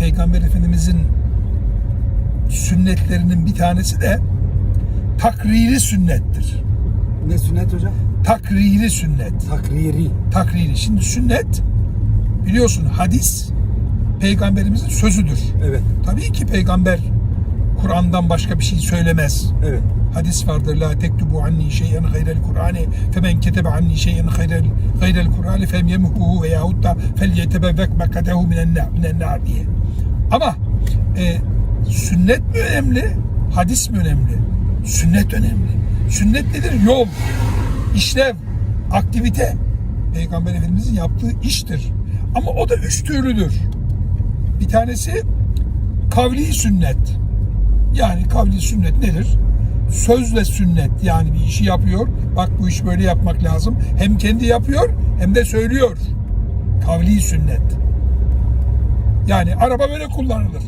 Peygamber Efendimizin sünnetlerinin bir tanesi de takriri sünnettir. Ne sünnet hocam? Takriri sünnet. Takriri. Takriri. Şimdi sünnet biliyorsun hadis peygamberimizin sözüdür. Evet. Tabii ki peygamber Kur'an'dan başka bir şey söylemez. Evet. Hadis vardır la tektubu anni şey'en gayrel Kur'ani femen ketebe anni şey'en gayrel gayrel Kur'ani femyemuhu ve yahut da felyetebevvek mekadehu minen nar- minen nar diye. Ama e, sünnet mi önemli, hadis mi önemli? Sünnet önemli. Sünnet nedir? Yol, işlev, aktivite. Peygamber Efendimizin yaptığı iştir. Ama o da üç türlüdür. Bir tanesi kavli sünnet. Yani kavli sünnet nedir? Sözle sünnet yani bir işi yapıyor. Bak bu iş böyle yapmak lazım. Hem kendi yapıyor hem de söylüyor. Kavli sünnet. Yani araba böyle kullanılır.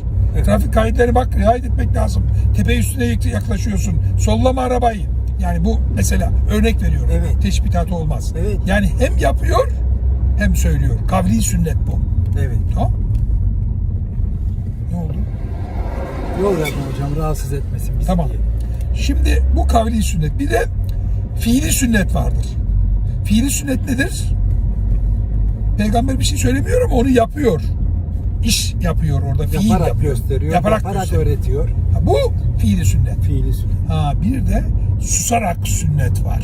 Trafik kayıtlarına bak riayet etmek lazım. Tepe üstüne yaklaşıyorsun. Sollama arabayı. Yani bu mesela örnek veriyorum. Evet. Teşbihat olmaz. Evet. Yani hem yapıyor hem söylüyor. Kavli sünnet bu. Evet. Tamam? Ne oldu? Yol yapma hocam rahatsız etmesin bizi Tamam. diye. Şimdi bu kavli sünnet. Bir de fiili sünnet vardır. Fiili sünnet nedir? Peygamber bir şey söylemiyor ama onu yapıyor. İş yapıyor orada. Fiil Yaparak yapıyor. gösteriyor. Yaparak, Yaparak, gösteriyor. öğretiyor. Ha, bu fiili sünnet. Fiili sünnet. Ha, bir de susarak sünnet var.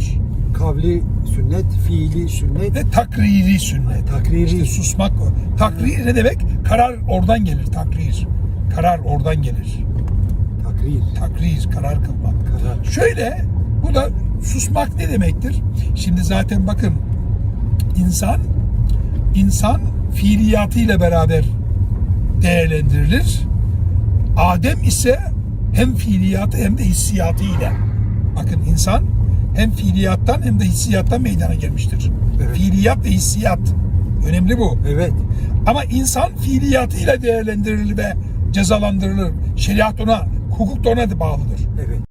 Kavli sünnet, fiili sünnet. Ve takriri sünnet. Takriri. İşte susmak. o. Takrir ne demek? Karar oradan gelir. Takrir. Karar oradan gelir. Takrir. Takrir, karar kılmak. Karar. Şöyle, bu da susmak ne demektir? Şimdi zaten bakın, insan, insan fiiliyatıyla beraber değerlendirilir. Adem ise hem fiiliyatı hem de hissiyatıyla. Bakın insan hem fiiliyattan hem de hissiyattan meydana gelmiştir. Evet. Fiiliyat ve hissiyat. Önemli bu. Evet. Ama insan fiiliyatıyla değerlendirilir ve cezalandırılır. Şeriat ona, hukuk da ona bağlıdır. Evet.